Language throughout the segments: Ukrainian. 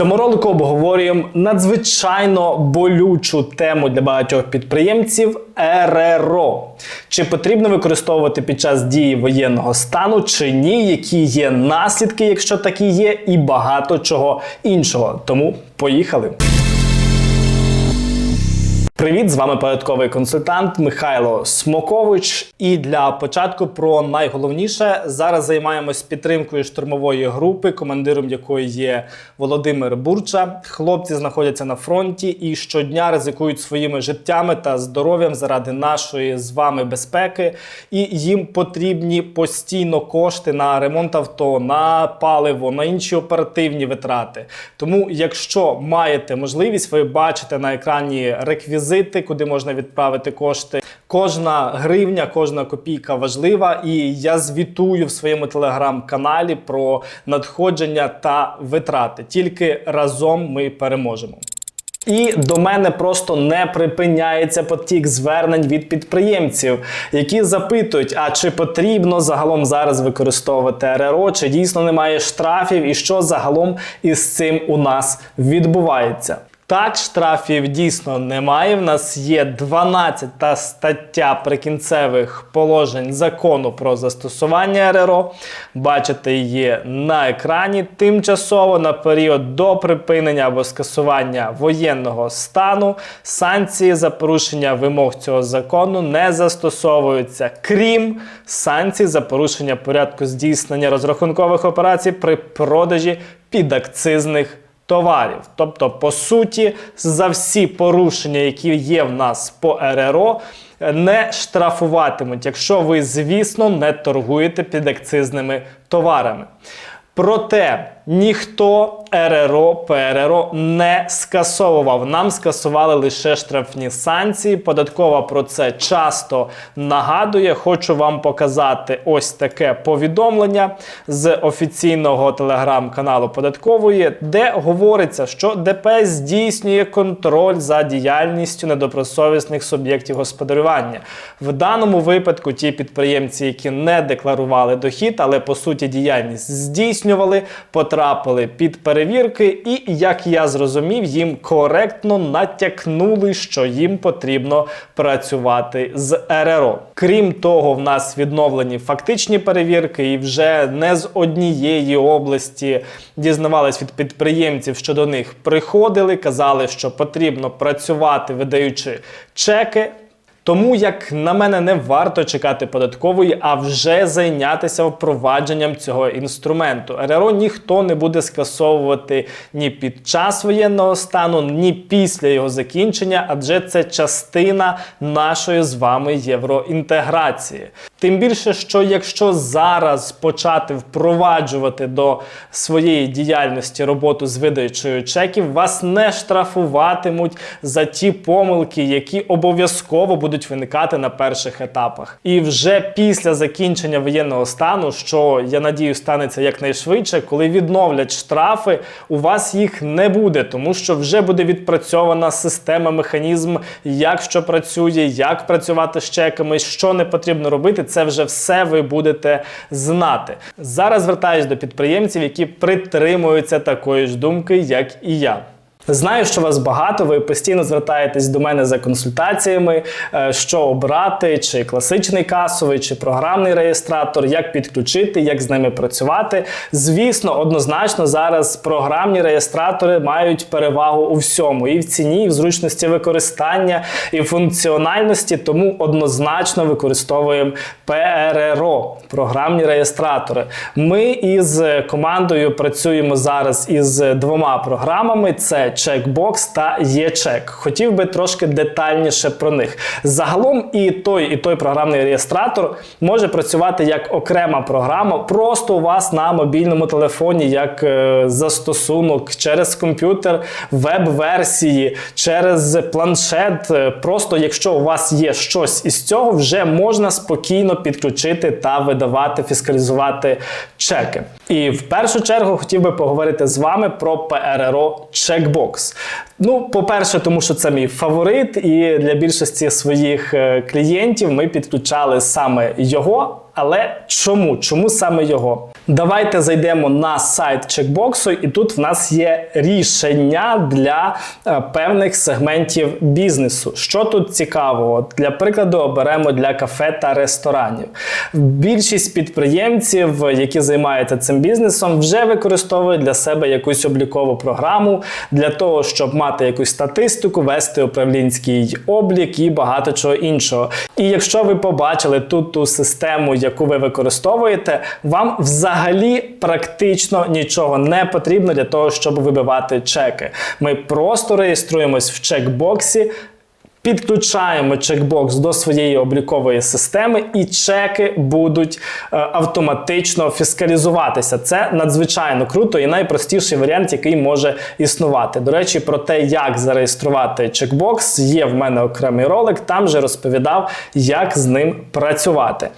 цьому ролику обговорюємо надзвичайно болючу тему для багатьох підприємців РРО. Чи потрібно використовувати під час дії воєнного стану, чи ні, які є наслідки, якщо такі є, і багато чого іншого. Тому поїхали. Привіт, з вами податковий консультант Михайло Смокович. І для початку про найголовніше зараз займаємось підтримкою штурмової групи, командиром якої є Володимир Бурча. Хлопці знаходяться на фронті і щодня ризикують своїми життями та здоров'ям заради нашої з вами безпеки. І їм потрібні постійно кошти на ремонт авто, на паливо, на інші оперативні витрати. Тому, якщо маєте можливість, ви бачите на екрані реквізити, куди можна відправити кошти. Кожна гривня, кожна копійка важлива, і я звітую в своєму телеграм-каналі про надходження та витрати. Тільки разом ми переможемо. І до мене просто не припиняється потік звернень від підприємців, які запитують, а чи потрібно загалом зараз використовувати РРО, чи дійсно немає штрафів, і що загалом із цим у нас відбувається. Так, штрафів дійсно немає. В нас є 12 та стаття прикінцевих положень закону про застосування РРО. Бачите, її на екрані. Тимчасово на період до припинення або скасування воєнного стану санкції за порушення вимог цього закону не застосовуються, крім санкцій за порушення порядку здійснення розрахункових операцій при продажі підакцизних товарів. Тобто, по суті, за всі порушення, які є в нас по РРО, не штрафуватимуть, якщо ви, звісно, не торгуєте підакцизними товарами. Проте ніхто РРО, ПРРО не скасовував. Нам скасували лише штрафні санкції. Податкова про це часто нагадує. Хочу вам показати ось таке повідомлення з офіційного телеграм-каналу податкової, де говориться, що ДПС здійснює контроль за діяльністю недобросовісних суб'єктів господарювання. В даному випадку ті підприємці, які не декларували дохід, але по суті діяльність здійснювали, потрапили під перевірки, і, як я зрозумів, їм коректно натякнули, що їм потрібно працювати з РРО. Крім того, в нас відновлені фактичні перевірки, і вже не з однієї області дізнавались від підприємців, що до них приходили, казали, що потрібно працювати, видаючи чеки. Тому, як на мене, не варто чекати податкової, а вже зайнятися впровадженням цього інструменту. РРО ніхто не буде скасовувати ні під час воєнного стану, ні після його закінчення, адже це частина нашої з вами євроінтеграції. Тим більше, що якщо зараз почати впроваджувати до своєї діяльності роботу з видачею чеків, вас не штрафуватимуть за ті помилки, які обов'язково будуть виникати на перших етапах. І вже після закінчення воєнного стану, що я надію, станеться якнайшвидше, коли відновлять штрафи, у вас їх не буде, тому що вже буде відпрацьована система, механізм, як що працює, як працювати з чеками, що не потрібно робити. Це вже все ви будете знати. Зараз звертаюсь до підприємців, які притримуються такої ж думки, як і я. Знаю, що вас багато, ви постійно звертаєтесь до мене за консультаціями, е, що обрати, чи класичний касовий, чи програмний реєстратор, як підключити, як з ними працювати. Звісно, однозначно зараз програмні реєстратори мають перевагу у всьому, і в ціні, і в зручності використання, і в функціональності, тому однозначно використовуємо ПРРО, програмні реєстратори. Ми із командою працюємо зараз із двома програмами: це Checkbox та eCheck. Хотів би трошки детальніше про них. Загалом і той, і той програмний реєстратор може працювати як окрема програма, просто у вас на мобільному телефоні, як е, застосунок через комп'ютер, веб-версії, через планшет. Е, Просто якщо у вас є щось із цього, вже можна спокійно підключити та видавати, фіскалізувати чеки. І в першу чергу хотів би поговорити з вами про PRRO Checkbox. Ну, по-перше, тому що це мій фаворит, і для більшості своїх е, клієнтів ми підключали саме його. Але чому? Чому саме його? Давайте зайдемо на сайт чекбоксу, і тут в нас є рішення для е, певних сегментів бізнесу. Що тут цікавого? Для прикладу, оберемо для кафе та ресторанів. Більшість підприємців, які займаються цим бізнесом, вже використовують для себе якусь облікову програму для того, щоб мати якусь статистику, вести управлінський облік і багато чого іншого. І якщо ви побачили тут ту систему, яку ви використовуєте, вам взагалі практично нічого не потрібно для того, щоб вибивати чеки. Ми просто реєструємось в чекбоксі. Підключаємо чекбокс до своєї облікової системи, і чеки будуть е, автоматично фіскалізуватися. Це надзвичайно круто і найпростіший варіант, який може існувати. До речі, про те, як зареєструвати чекбокс, є в мене окремий ролик. Там же розповідав, як з ним працювати.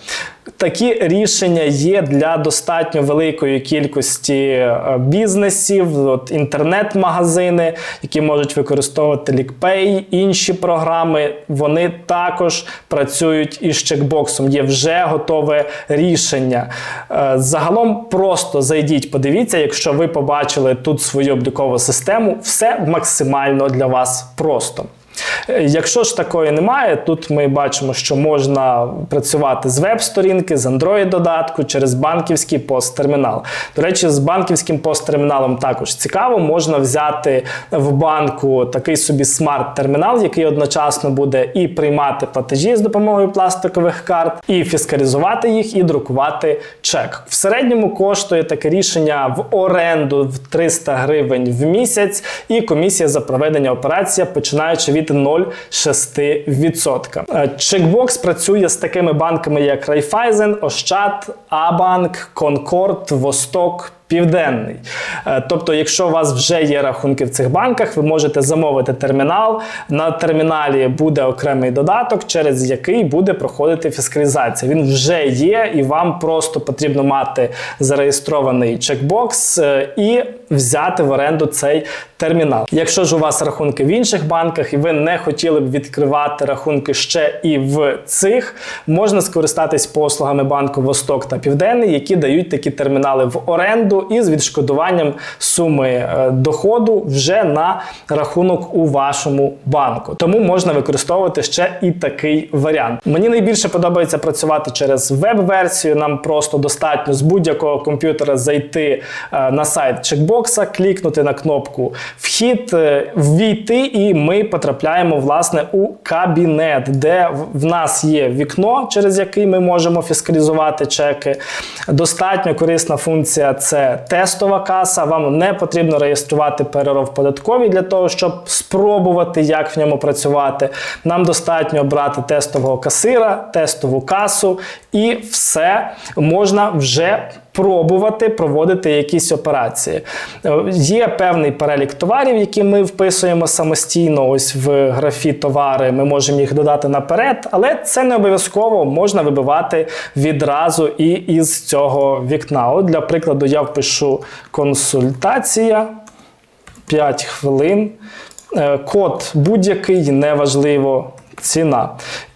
Такі рішення є для достатньо великої кількості е, бізнесів, от інтернет-магазини, які можуть використовувати LickPay, інші програми. Вони також працюють із чекбоксом. Є вже готове рішення. Е, Загалом просто зайдіть, подивіться, якщо ви побачили тут свою облікову систему, все максимально для вас просто. Е, Якщо ж такої немає, тут ми бачимо, що можна працювати з веб-сторінки, з Android-додатку через банківський посттермінал. До речі, з банківським посттерміналом також цікаво. Можна взяти в банку такий собі смарт-термінал, який одночасно буде і приймати платежі з допомогою пластикових карт, і фіскалізувати їх, і друкувати чек. В середньому коштує таке рішення в оренду в 300 гривень в місяць, і комісія за проведення операції починаючи від 0,6%. Е, Чекбокс працює з такими банками, як Райфайзен, Ощад, Абанк, Конкорд, Восток. Південний. Е, Тобто, якщо у вас вже є рахунки в цих банках, ви можете замовити термінал. На терміналі буде окремий додаток, через який буде проходити фіскалізація. Він вже є, і вам просто потрібно мати зареєстрований чекбокс е, і взяти в оренду цей термінал. Якщо ж у вас рахунки в інших банках, і ви не хотіли б відкривати рахунки ще і в цих, можна скористатись послугами банку Восток та Південний, які дають такі термінали в оренду із відшкодуванням суми е, доходу вже на рахунок у вашому банку. Тому можна використовувати ще і такий варіант. Мені найбільше подобається працювати через веб-версію. Нам просто достатньо з будь-якого комп'ютера зайти е, на сайт чекбокса, клікнути на кнопку Вхід, е, ввійти, і ми потрапляємо власне у кабінет, де в нас є вікно, через яке ми можемо фіскалізувати чеки. Достатньо корисна функція це тестова каса. Вам не потрібно реєструвати ПРРО податковий для того, щоб спробувати, як в ньому працювати. Нам достатньо обрати тестового касира, тестову касу, і все можна вже пробувати проводити якісь операції. Е, Є певний перелік товарів, які ми вписуємо самостійно. Ось в графі товари ми можемо їх додати наперед, але це не обов'язково можна вибивати відразу і із цього вікна. От для прикладу, я впишу консультація 5 хвилин. Е, Код будь-який, неважливо, ціна.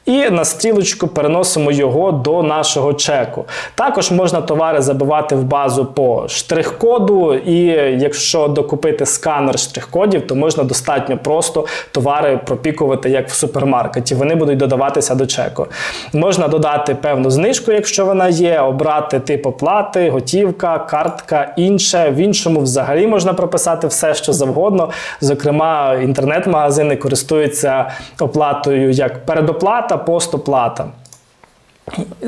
І на стрілочку переносимо його до нашого чеку. Також можна товари забивати в базу по штрих-коду, і якщо докупити сканер штрих-кодів, то можна достатньо просто товари пропікувати як в супермаркеті. Вони будуть додаватися до чеку. Можна додати певну знижку, якщо вона є, обрати тип оплати, готівка, картка, інше. В іншому взагалі можна прописати все, що завгодно. Зокрема, інтернет-магазини користуються оплатою як передоплата, постоплата.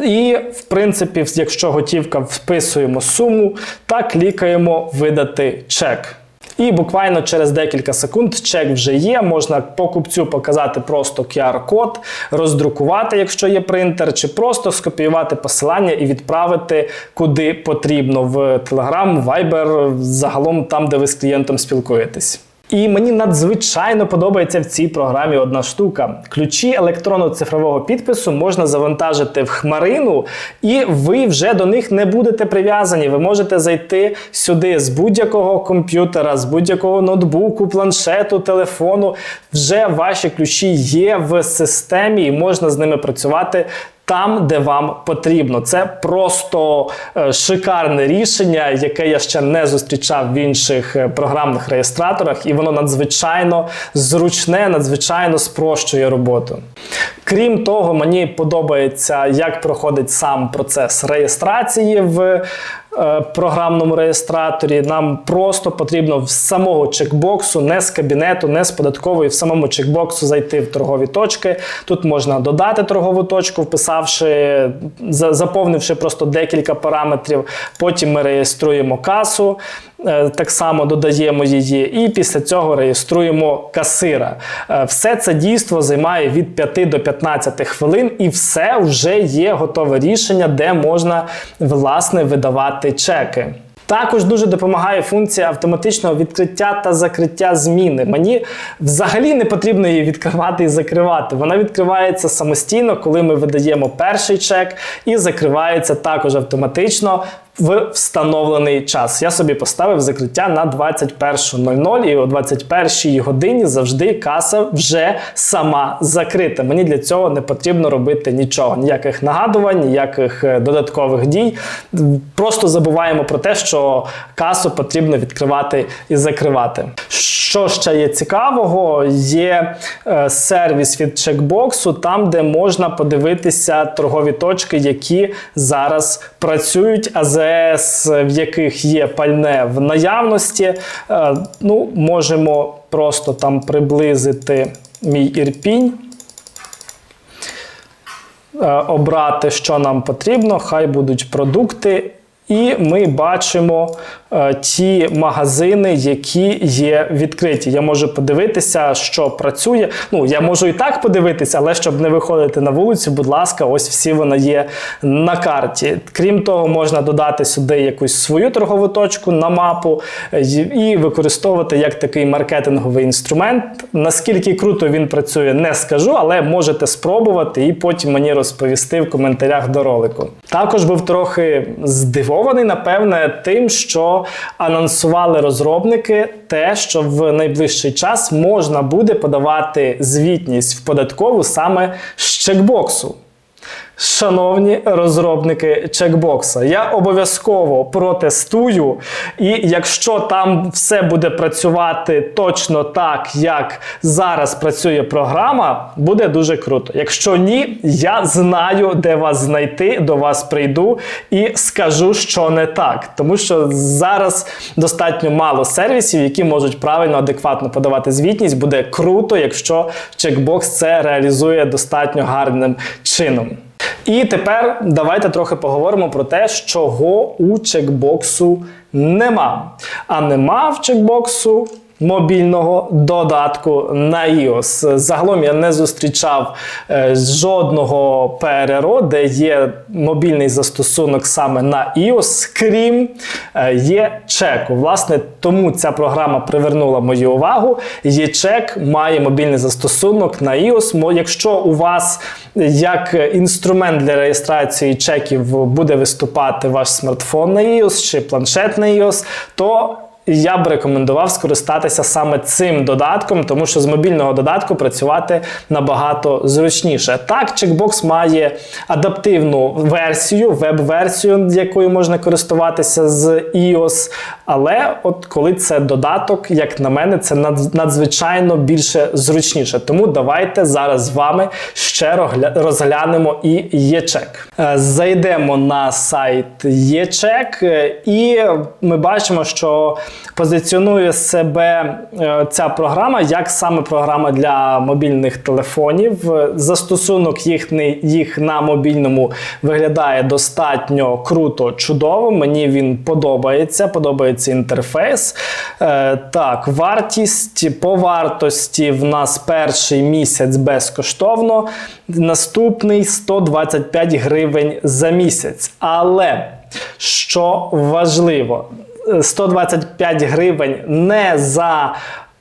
І, в принципі, якщо готівка, вписуємо суму та клікаємо видати чек. І буквально через декілька секунд чек вже є. Можна покупцю показати просто QR-код, роздрукувати, якщо є принтер, чи просто скопіювати посилання і відправити куди потрібно в Telegram, Viber, загалом там, де ви з клієнтом спілкуєтесь. І мені надзвичайно подобається в цій програмі одна штука. Ключі електронно-цифрового підпису можна завантажити в хмарину, і ви вже до них не будете прив'язані. Ви можете зайти сюди з будь-якого комп'ютера, з будь-якого ноутбуку, планшету, телефону. Вже ваші ключі є в системі, і можна з ними працювати там, де вам потрібно. Це просто е, шикарне рішення, яке я ще не зустрічав в інших е, програмних реєстраторах, і воно надзвичайно зручне, надзвичайно спрощує роботу. Крім того, мені подобається, як проходить сам процес реєстрації в програмному реєстраторі. Нам просто потрібно з самого чекбоксу, не з кабінету, не з податкової, в самому чекбоксу зайти в торгові точки. Тут можна додати торгову точку, вписавши, за- заповнивши просто декілька параметрів. Потім ми реєструємо касу. Е, Так само додаємо її, і після цього реєструємо касира. Е, Все це дійство займає від 5 до 15 хвилин, і все вже є готове рішення, де можна власне видавати чеки. Також дуже допомагає функція автоматичного відкриття та закриття зміни. Мені взагалі не потрібно її відкривати і закривати. Вона відкривається самостійно, коли ми видаємо перший чек, і закривається також автоматично в встановлений час. Я собі поставив закриття на 21.00 і о 21 годині завжди каса вже сама закрита. Мені для цього не потрібно робити нічого, ніяких нагадувань, ніяких е, додаткових дій. Просто забуваємо про те, що касу потрібно відкривати і закривати. Що ще є цікавого, є е, сервіс від чекбоксу, там, де можна подивитися торгові точки, які зараз працюють, АЗС, в яких є пальне в наявності. Е, ну, можемо просто там приблизити мій ірпінь. Е, обрати, що нам потрібно, хай будуть продукти. І ми бачимо ті магазини, які є відкриті. Я можу подивитися, що працює. Ну, я можу і так подивитися, але щоб не виходити на вулицю, будь ласка, ось всі вони є на карті. Крім того, можна додати сюди якусь свою торгову точку на мапу е, і використовувати як такий маркетинговий інструмент. Наскільки круто він працює, не скажу, але можете спробувати і потім мені розповісти в коментарях до ролику. Також був трохи здивований, напевне, тим, що анонсували розробники те, що в найближчий час можна буде подавати звітність в податкову саме з чекбоксу. Шановні розробники чекбокса, я обов'язково протестую, і якщо там все буде працювати точно так, як зараз працює програма, буде дуже круто. Якщо ні, я знаю, де вас знайти, до вас прийду і скажу, що не так. Тому що зараз достатньо мало сервісів, які можуть правильно, адекватно подавати звітність. Буде круто, якщо чекбокс це реалізує достатньо гарним чином. І тепер давайте трохи поговоримо про те, чого у чекбоксу нема. А нема в чекбоксу мобільного додатку на iOS. Загалом я не зустрічав е, жодного ПРРО, де є мобільний застосунок саме на iOS, крім е, є чеку. Власне, тому ця програма привернула мою увагу. Є чек має мобільний застосунок на iOS. Якщо у вас як інструмент для реєстрації чеків буде виступати ваш смартфон на iOS чи планшет на iOS, то я б рекомендував скористатися саме цим додатком, тому що з мобільного додатку працювати набагато зручніше. Так, чекбокс має адаптивну версію, веб-версію, якою можна користуватися з iOS. Але от коли це додаток, як на мене, це надз- надзвичайно більше зручніше. Тому давайте зараз з вами ще розглянемо і ЄЧЕК. Е, Зайдемо на сайт ЄЧЕК, е, і ми бачимо, що позиціонує себе е, ця програма як саме програма для мобільних телефонів. Застосунок їхній, їх на мобільному виглядає достатньо круто, чудово. Мені він подобається, подобається інтерфейс. Е, так, вартість по вартості в нас перший місяць безкоштовно, наступний 125 гривень за місяць. Але що важливо, 125 гривень не за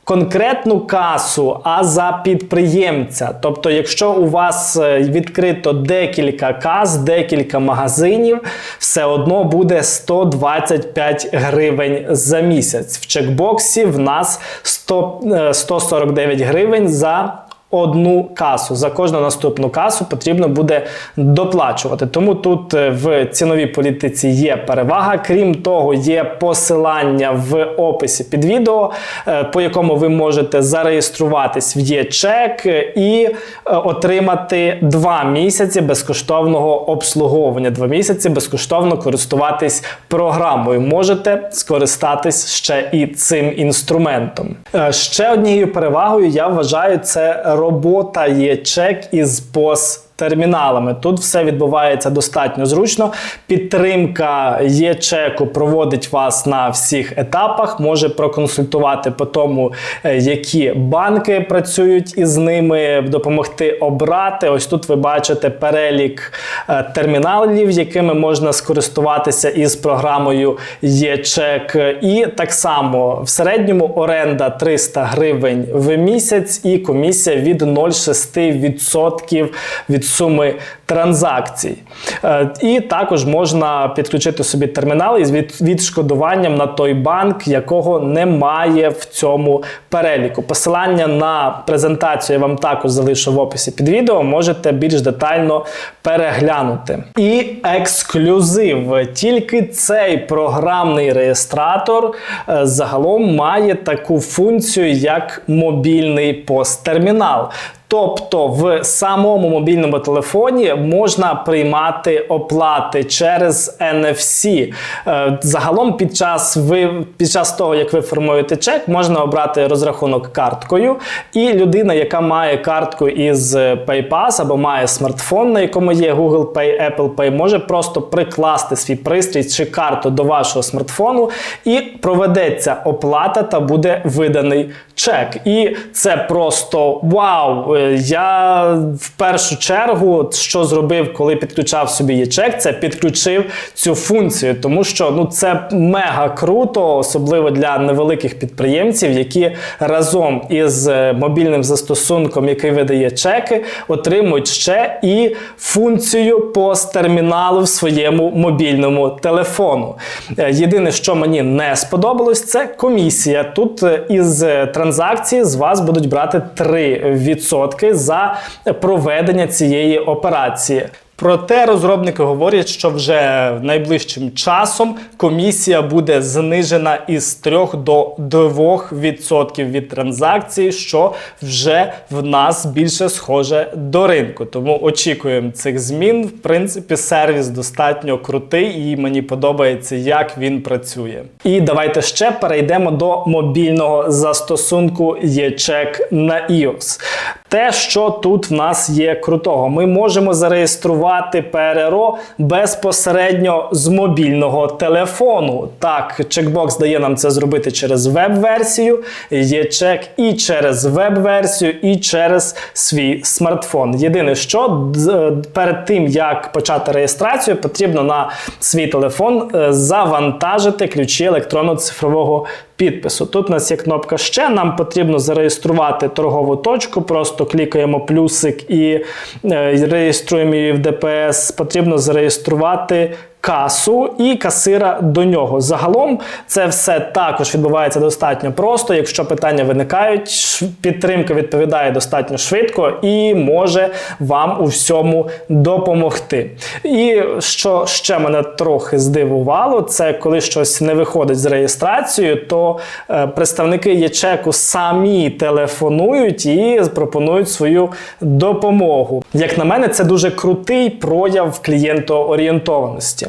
конкретну касу, а за підприємця. Тобто, якщо у вас е, відкрито декілька кас, декілька магазинів, все одно буде 125 гривень за місяць. В чекбоксі в нас 100, е, 149 гривень за одну касу. За кожну наступну касу потрібно буде доплачувати. Тому тут е, в ціновій політиці є перевага. Крім того, є посилання в описі під відео, е, по якому ви можете зареєструватись в ЄЧЕК і е, отримати 2 місяці безкоштовного обслуговування. 2 місяці безкоштовно користуватись програмою. Можете скористатись ще і цим інструментом. Ще однією перевагою я вважаю це робота є чек із POS терміналами. Тут все відбувається достатньо зручно. Підтримка ЄЧЕКу проводить вас на всіх етапах, може проконсультувати по тому, е, які банки працюють із ними, допомогти обрати. Ось тут ви бачите перелік е, терміналів, якими можна скористуватися із програмою ЄЧЕК. І так само в середньому оренда 300 гривень в місяць і комісія від 0,6% від суми транзакцій. Е, І також можна підключити собі термінал із відшкодуванням на той банк, якого немає в цьому переліку. Посилання на презентацію я вам також залишу в описі під відео. Можете більш детально переглянути. І ексклюзив. Тільки цей програмний реєстратор е, загалом має таку функцію, як мобільний посттермінал. Тобто в самому мобільному телефоні можна приймати оплати через NFC. Е, Загалом під час ви під час того, як ви формуєте чек, можна обрати розрахунок карткою, і людина, яка має картку із PayPass або має смартфон, на якому є Google Pay, Apple Pay, може просто прикласти свій пристрій чи карту до вашого смартфону, і проведеться оплата та буде виданий чек. І це просто вау! Е, Я в першу чергу, що зробив, коли підключав собі ЄЧЕК, це підключив цю функцію, тому що ну це мега круто, особливо для невеликих підприємців, які разом із е, мобільним застосунком, який видає чеки, отримують ще і функцію посттерміналу в своєму мобільному телефону. Е, Єдине, що мені не сподобалось, це комісія. Тут із е, транзакції з вас будуть брати 3% за проведення цієї операції. Проте розробники говорять, що вже найближчим часом комісія буде знижена із 3 до 2% від транзакцій, що вже в нас більше схоже до ринку. Тому очікуємо цих змін. В принципі, сервіс достатньо крутий і мені подобається, як він працює. І давайте ще перейдемо до мобільного застосунку ЄЧЕК на iOS. Те, що тут в нас є крутого, ми можемо зареєструвати ПРРО безпосередньо з мобільного телефону. Так, чекбокс дає нам це зробити через веб-версію, є чек і через веб-версію, і через свій смартфон. Єдине, що е, перед тим як почати реєстрацію, потрібно на свій телефон е, завантажити ключі електронно-цифрового підпису. Тут у нас є кнопка ще. Нам потрібно зареєструвати торгову точку. Просто клікаємо плюсик і е, реєструємо її в ДПС. Потрібно зареєструвати. Касу і касира до нього. Загалом це все також відбувається достатньо просто. Якщо питання виникають, підтримка відповідає достатньо швидко і може вам у всьому допомогти. І що ще мене трохи здивувало, це коли щось не виходить з реєстрацією, то е, представники ЄЧЕКу самі телефонують і пропонують свою допомогу. Як на мене, це дуже крутий прояв клієнтоорієнтованості.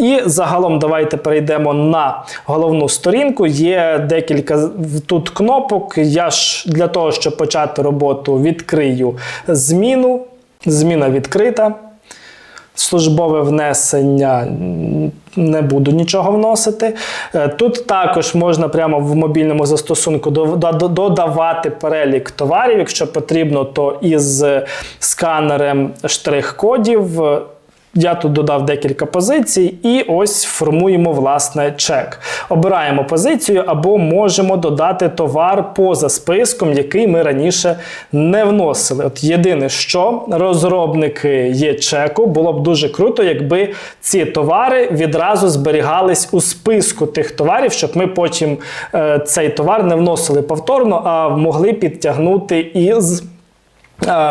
І загалом давайте перейдемо на головну сторінку. Є декілька тут кнопок. Я ж для того, щоб почати роботу, відкрию зміну. Зміна відкрита. Службове внесення не буду нічого вносити. Е, Тут також можна прямо в мобільному застосунку до- до- додавати перелік товарів. Якщо потрібно, то із сканером штрих-кодів. Я тут додав декілька позицій, і ось формуємо власне чек. Обираємо позицію або можемо додати товар поза списком, який ми раніше не вносили. От єдине, що розробники є чеку, було б дуже круто, якби ці товари відразу зберігались у списку тих товарів, щоб ми потім е, цей товар не вносили повторно, а могли підтягнути із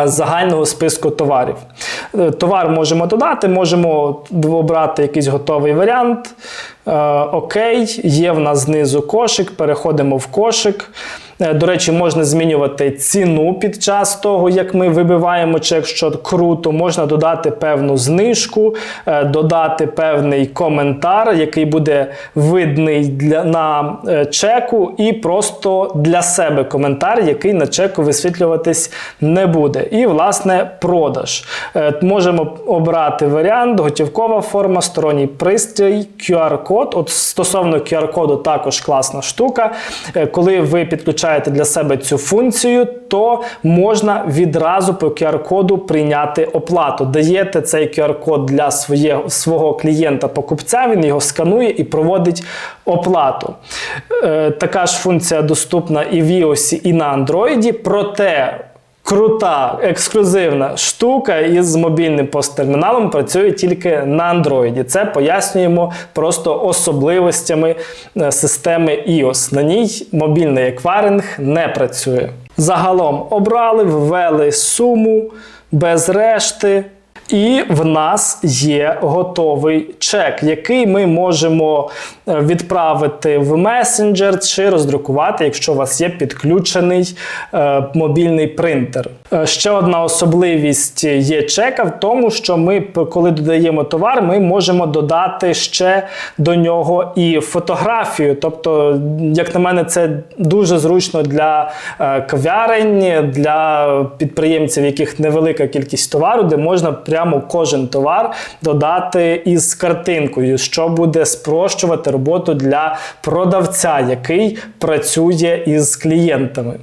загального списку товарів. Е, Товар можемо додати, можемо обрати якийсь готовий варіант. Е, Окей, є в нас знизу кошик, переходимо в кошик. Е, До речі, можна змінювати ціну під час того, як ми вибиваємо чек, що круто. Можна додати певну знижку, е, додати певний коментар, який буде видний для, на чеку, і просто для себе коментар, який на чеку висвітлюватись не буде. І, власне, продаж. Можемо обрати варіант, готівкова форма, сторонній пристрій, QR-код. От стосовно QR-коду також класна штука. Е, Коли ви підключаєте для себе цю функцію, то можна відразу по QR-коду прийняти оплату. Даєте цей QR-код для своє, свого клієнта-покупця, він його сканує і проводить оплату. Е, така ж функція доступна і в iOS, і на Android, проте Крута, ексклюзивна штука із мобільним посттерміналом працює тільки на Android. Це пояснюємо просто особливостями е, системи iOS. На ній мобільний еквайринг не працює. Загалом обрали, ввели суму без решти. І в нас є готовий чек, який ми можемо е, відправити в месенджер чи роздрукувати, якщо у вас є підключений е, мобільний принтер. Е, ще одна особливість є чека в тому, що ми, коли додаємо товар, ми можемо додати ще до нього і фотографію. Тобто, як на мене, це дуже зручно для е, кав'ярень, для підприємців, яких невелика кількість товару, де можна прямо кожен товар додати із картинкою, що буде спрощувати роботу для продавця, який працює із клієнтами.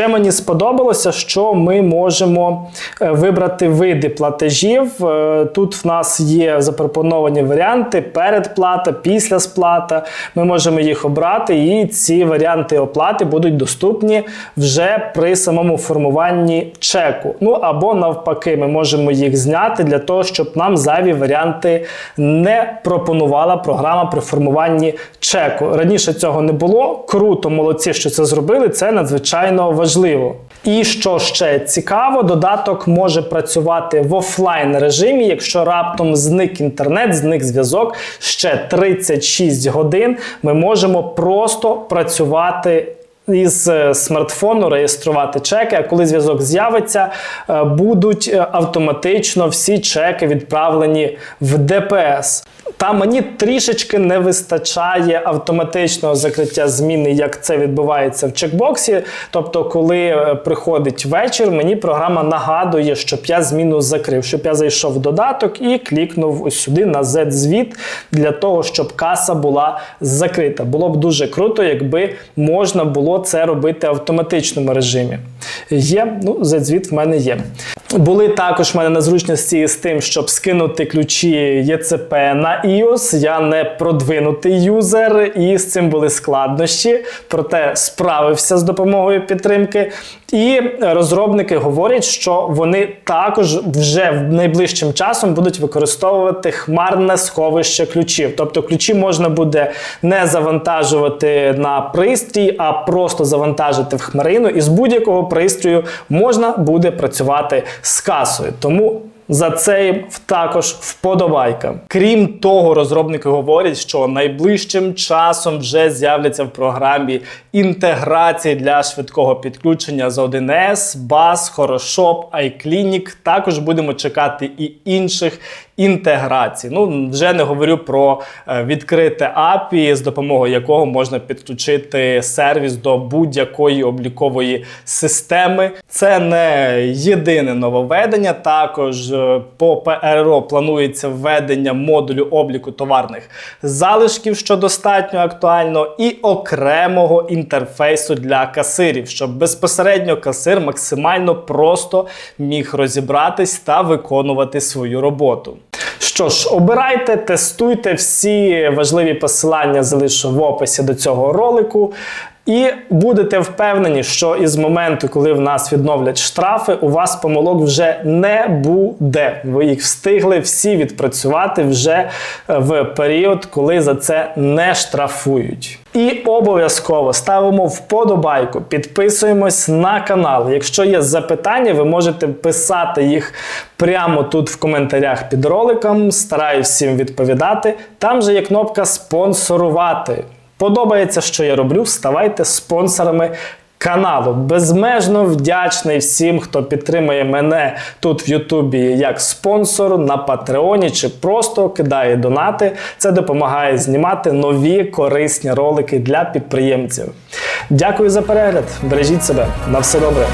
Ще мені сподобалося, що ми можемо е, вибрати види платежів. Е, Тут в нас є запропоновані варіанти: передплата, післясплата. Ми можемо їх обрати, і ці варіанти оплати будуть доступні вже при самому формуванні чеку. Ну або навпаки, ми можемо їх зняти для того, щоб нам зайві варіанти не пропонувала програма при формуванні чеку. Раніше цього не було. Круто, молодці, що це зробили. Це надзвичайно важливо. І що ще цікаво, додаток може працювати в офлайн режимі, якщо раптом зник інтернет, зник зв'язок ще 36 годин. Ми можемо просто працювати. Із е, смартфону реєструвати чеки, а коли зв'язок з'явиться, е, будуть е, автоматично всі чеки відправлені в ДПС. Та мені трішечки не вистачає автоматичного закриття зміни, як це відбувається в чекбоксі. Тобто, коли е, приходить вечір, мені програма нагадує, щоб я зміну закрив, щоб я зайшов в додаток і клікнув ось сюди на Z-звіт для того, щоб каса була закрита. Було б дуже круто, якби можна було це робити в автоматичному режимі. Є, ну, Z-звіт в мене є. Були також в мене незручності з тим, щоб скинути ключі ЄЦП на iOS. Я не продвинутий юзер, і з цим були складнощі, проте справився з допомогою підтримки. І розробники говорять, що вони також вже найближчим часом будуть використовувати хмарне сховище ключів. Тобто ключі можна буде не завантажувати на пристрій, а просто завантажити в хмарину, і з будь-якого пристрою можна буде працювати з касою. Тому за це також вподобайка. Крім того, розробники говорять, що найближчим часом вже з'являться в програмі інтеграції для швидкого підключення з 1С, BAS, Хорошоп, iClinic. Також будемо чекати і інших інтеграцій. Ну вже не говорю про е, відкрите API, з допомогою якого можна підключити сервіс до будь-якої облікової системи. Це не єдине нововведення. Також е, по ПРО планується введення модулю обліку товарних залишків, що достатньо актуально, і окремого інтерфейсу для касирів, щоб безпосередньо касир максимально просто міг розібратись та виконувати свою роботу. Що ж, обирайте, тестуйте всі важливі посилання залишу в описі до цього ролику. І будете впевнені, що із моменту, коли в нас відновлять штрафи, у вас помилок вже не буде. Ви їх встигли всі відпрацювати вже е, в період, коли за це не штрафують. І обов'язково ставимо вподобайку, підписуємось на канал. Якщо є запитання, ви можете писати їх прямо тут в коментарях під роликом. Стараюсь всім відповідати. Там же є кнопка спонсорувати. Подобається, що я роблю. Ставайте спонсорами каналу. Безмежно вдячний всім, хто підтримує мене тут в Ютубі як спонсор на Патреоні чи просто кидає донати. Це допомагає знімати нові корисні ролики для підприємців. Дякую за перегляд. Бережіть себе. На все добре.